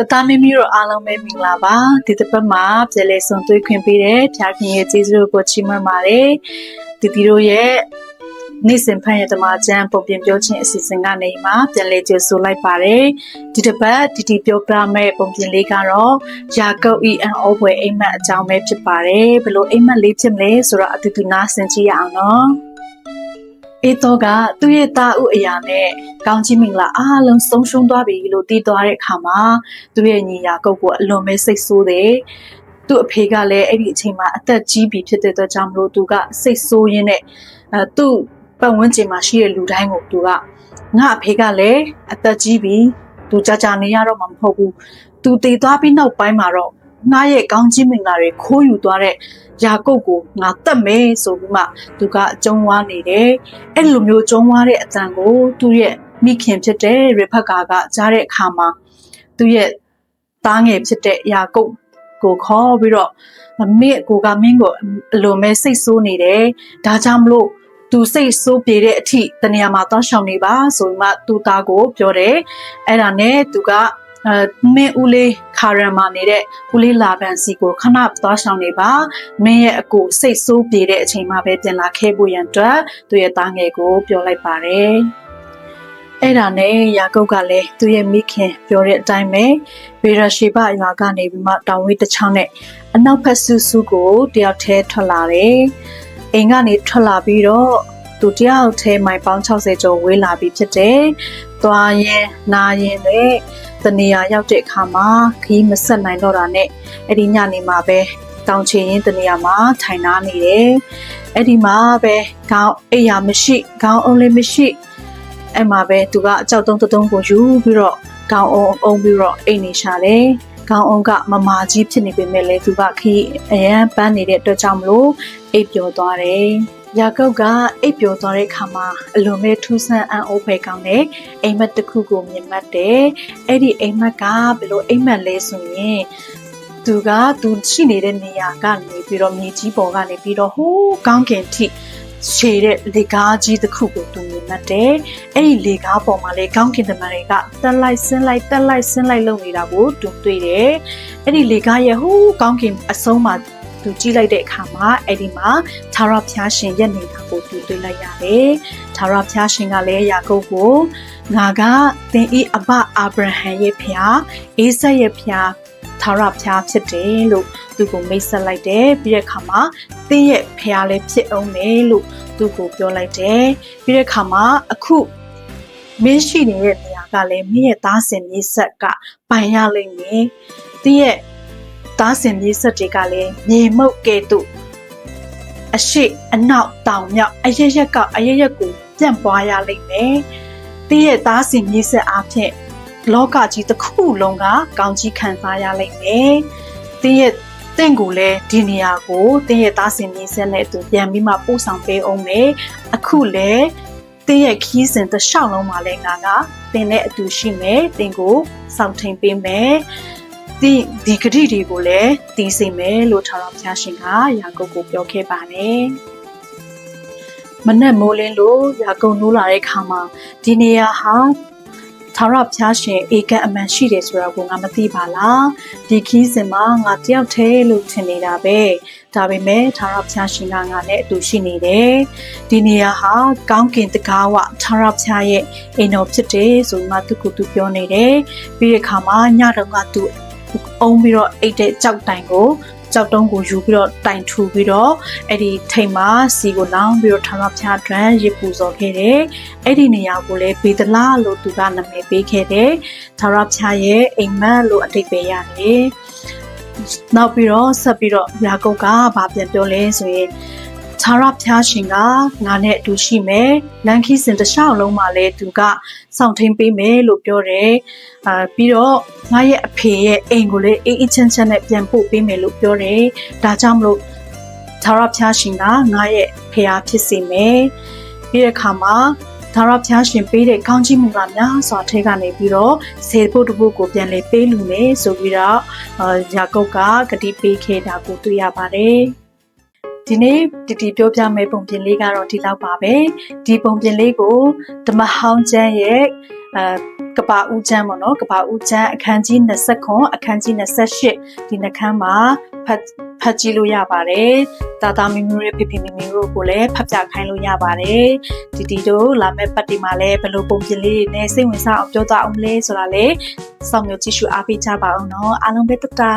တသားမင်းမျိုးတို့အားလုံးပဲမင်္ဂလာပါဒီတစ်ပတ်မှာပြည်လဲဆုံတွေ့ခွင့်ပေးတဲ့ဖျားခင်ရဲ့ကျေးဇူးကိုချီးမွမ်းပါတယ်ဒီဒီတို့ရဲ့နေ့စဉ်ဖန်ရတမချမ်းပုံပြင်ပြောခြင်းအစီအစဉ်ကနေမှပြန်လဲကျေဆိုလိုက်ပါတယ်ဒီတစ်ပတ်ဒီဒီပြောပြမယ့်ပုံပြင်လေးကတော့ယာကုပ်ဤအန်အောပွဲအိမ်မက်အကြောင်းပဲဖြစ်ပါတယ်ဘလို့အိမ်မက်လေးဖြစ်မလဲဆိုတော့အတူတူနားဆင်ကြည့်ရအောင်နော် အေတော့ကသူ့ရဲ့တာဥအရာနဲ့ကောင်းချီးမင်္ဂလာအားလုံးဆုံးရှုံးသွားပြီလို့တည်သွားတဲ့အခါမှာသူ့ရဲ့ညီယာကုတ်ကိုအလွန်ပဲစိတ်ဆိုးတယ်သူ့အဖေကလည်းအဲ့ဒီအချိန်မှာအသက်ကြီးပြီဖြစ်တဲ့အတွက်ကြောင့်မလို့သူကစိတ်ဆိုးရင်းနဲ့အဲသူ့ပတ်ဝန်းကျင်မှာရှိတဲ့လူတိုင်းကိုသူကငါအဖေကလည်းအသက်ကြီးပြီသူကြာကြာနေရတော့မှမဟုတ်ဘူးသူတည်သွားပြီးနောက်ပိုင်းမှာတော့ငါရဲ့ကောင်းကြီးမင်္ဂလာတွေခိုးယူသွားတဲ့ ယာကုတ်ကိုငါတတ်မယ်ဆိုပြီးမှသူကအကျုံးဝါနေတယ်အဲ့လိုမျိုးကျုံးဝါတဲ့အတန်ကိုသူ့ရဲ့မိခင်ဖြစ်တဲ့ရဖက်ကာကကြားတဲ့အခါမှာသူ့ရဲ့သားငယ်ဖြစ်တဲ့ယာကုတ်ကိုခေါ်ပြီးတော့မင်းကိုကမင်းကိုအလိုမဲ့စိတ်ဆိုးနေတယ်ဒါကြောင့်မလို့သူစိတ်ဆိုးပြေတဲ့အထိတနေရာမှာတောင်းရှောင်နေပါဆိုမှသူသားကိုပြောတယ်အဲ့ဒါနဲ့သူက အဲမင်းဦးလေးခါရန်မာနေတဲ့ဦးလေးလာပန်စီကိုခဏသွားရှောင်နေပါမင်းရဲ့အကိုစိတ်ဆိုးပြေတဲ့အချိန်မှာပဲပြန်လာခဲ့ဖို့ရန်အတွက်သူရဲ့သားငယ်ကိုပြောလိုက်ပါတယ်အဲ့ဒါနဲ့ယာကုပ်ကလည်းသူ့ရဲ့မိခင်ပြောတဲ့အတိုင်းပဲဗေရရှိဘရွာကနေပြီးမှတောင်ဝေးတစ်ချောင်းနဲ့အနောက်ဘက်ဆူဆူကိုတယောက်တည်းထွက်လာတယ်။အိမ်ကနေထွက်လာပြီးတော့သူတယောက်တည်းမိုင်ပေါင်း60ကျော်ဝေးလာပြီးဖြစ်တယ်။သွားရင်နာရင်နဲ့ တနေရာရောက်တဲ့အခါမှာခီးမဆက်နိုင်တော့တာနဲ့အဲ့ဒီညနေမှာပဲတောင်ချင်ရင်တနေရာမှာထိုင်နာနေတယ်။အဲ့ဒီမှာပဲခေါင်းအိယာမရှိခေါင်းအုံးလေးမရှိအဲ့မှာပဲသူကအကြောက်တုံးတုံးကိုယူပြီးတော့ခေါင်းအုံးအုံးပြီးတော့အိတ်နေရှာတယ်။ခေါင်းအုံးကမမာကြီးဖြစ်နေပေမဲ့လည်းသူကခီးအရန်ပန်းနေတဲ့အတွက်ကြောင့်မလို့အိပ်ပျော်သွားတယ်။ ယာကုပ်ကအိပ်ပျော်သွားတဲ့အခါမှာအလွန်ပဲထူးဆန်းအံ့ဩဖွယ်ကောင်းတဲ့အိမ်မက်တစ်ခုကိုမြင်မှတ်တယ်။အဲ့ဒီအိမ်မက်ကဘယ်လိုအိမ်မက်လဲဆိုရင်သူကသူရှိနေတဲ့နေရာကနေပြီးတော့မြေကြီးပေါ်ကနေပြီးတော့ဟိုးကောင်းကင်ထိခြေတဲ့လေကားကြီးတစ်ခုကိုသူမြင်မှတ်တယ်။အဲ့ဒီလေကားပေါ်မှာလေကောင်းကင်တမန်တွေကတက်လိုက်ဆင်းလိုက်တက်လိုက်ဆင်းလိုက်လုပ်နေတာကိုသူတွေ့တယ်။အဲ့ဒီလေကားရဲ့ဟိုးကောင်းကင်အဆုံးမှာ သူကြည့်လိုက်တဲ့အခါမှာအဲ့ဒီမှာသာရဖျားရှင်ရက်နေတာကိုသူတွေ့လိုက်ရတယ်။သာရဖျားရှင်ကလည်းယာကုပ်ကိုငါကသင်ဤအဘအာဗြဟံရဲ့ဖျားအေးဆက်ရဲ့ဖျားသာရဖျားဖြစ်တယ်လို့သူကိုမိတ်ဆက်လိုက်တယ်ပြီးတဲ့အခါမှာသင်ရဲ့ဖျားလည်းဖြစ်အောင်မယ်လို့သူကိုပြောလိုက်တယ်ပြီးတဲ့အခါမှာအခုမင်းရှိနေတဲ့နေရာကလည်းမင်းရဲ့သားစင်မြေဆက်ကပိုင်ရလိမ့်မယ်သင်ရဲ့ သားစင်မြေဆက်တွေကလည်းမြေမုတ်ကဲ့သို့အရှိအနောက်တောင်မြောက်အရရက်ကအရရက်ကိုပြန့်ပွားရလိမ့်မယ်သင်ရဲ့သားစင်မြေဆက်အားဖြင့်လောကကြီးတစ်ခုလုံးကကောင်းကြီးခံစားရလိမ့်မယ်သင်ရဲ့တင့်ကိုလည်းဒီနေရာကိုတင်းရဲ့သားစင်ကြီးဆက်နဲ့သူပြန်ပြီးမှပို့ဆောင်ပေးအောင်မယ်အခုလည်းတင်းရဲ့ခီးစဉ်တစ်လျှောက်လုံးမှာလည်းငါကတင်းနဲ့အတူရှိမယ်တင်းကိုစောင့်ထိန်ပေးမယ် ဒီဒီကတိတွေကိုလည်းတီးစိတ်မယ်လို့ထာဝရဘုရားရှင်ကယာကုပ်ကိုပြောခဲ့ပါတယ်မနဲ့မိုးလင်းလို့ယာကုပ်နိုးလာတဲ့ခါမှာဒီနေရာဟာသာရဖျားရှင်ဧကန်အမှန်ရှိတယ်ဆိုတာကိုငါမသိပါလားဒီခီးစဉ်မှာငါတယောက်တည်းလို့ထင်နေတာပဲဒါပေမဲ့သာရဖျားရှင်ကငါနဲ့အတူရှိနေတယ်ဒီနေရာဟာကောင်းကင်တကားဝသာရဖျားရဲ့အိမ်တော်ဖြစ်တယ်ဆိုမှသူကသူပြောနေတယ်ပြီးတဲ့အခါမှာညတော့ကသူ အုံပြီးတော့အိတ်တဲ့ကြောက်တိုင်ကိုကြောက်တုံးကိုယူပြီးတော့တိုင်ထူပြီးတော့အဲ့ဒီထိမ်မှာစီကိုလောင်းပြီးတော့ထာဝရဘုရားတွင်ရစ်ပူဇော်ခဲ့တယ်။အဲ့ဒီနေရာကိုလည်းဘေဒလာလို့သူကနာမည်ပေးခဲ့တယ်။ထာဝရဘုရားရဲ့အိမ်မက်လို့အတိတ်ပဲရတယ်။နောက်ပြီးတော့ဆက်ပြီးတော့ယာကုပ်ကဗာပြန်ပြောလဲဆိုရင် ခြားရဖျားရှင်ကငါနဲ့အတူရှိမယ်လန်ခီစင်တခြားလုံးမှာလည်းသူကစောင့်ထိန်ပေးမယ်လို့ပြောတယ်အာပြီးတော့ငါရဲ့အဖေရဲ့အိမ်ကိုလည်းအေးအေးချမ်းချမ်းနဲ့ပြန်ပို့ပေးမယ်လို့ပြောတယ်ဒါကြောင့်မလို့ခြားရဖျားရှင်ကငါရဲ့ဖျားဖြစ်စေမယ်ပြီးတဲ့အခါမှာဒါရဖျားရှင်ပေးတဲ့ကောင်းချီးမင်္ဂလာများစွာထဲကနေပြီးတော့ဆေဖို့တဖို့ကိုပြန်လေပေးလူနေဆိုပြီးတော့ယာကုပ်ကဂတိပေးခဲ့တာကိုတွေ့ရပါတယ် ဒီနေ့တီတီပြောပြမယ့်ပုံပြင်လေးကတော့ဒီလောက်ပါပဲဒီပုံပြင်လေးကိုဓမ္မဟောင်းကျမ်းရဲ့အဲကကဘာဦးချမ်းပေါ့နော်ကဘာဦးချမ်းအခန်းကြီး29အခန်းကြီး28ဒီနှခမ်းမှာဖတ်ဖတ်ကြည့်လို့ရပါတယ်တာတာမီမီတို့ဖေဖေမီမီတို့ကိုလည်းဖတ်ပြခိုင်းလို့ရပါတယ်ဒီတီတို့လာမယ့်ပတ်ဒီမှာလည်းဘယ်လိုပုံပြင်လေးတွေနဲ့စိတ်ဝင်စားအောင်ပြောသွားအောင်လဲဆိုတာလည်းစောင့်မျှော်ကြည့်ရှုအားပေးကြပါအောင်နော်အားလုံးပဲတတာ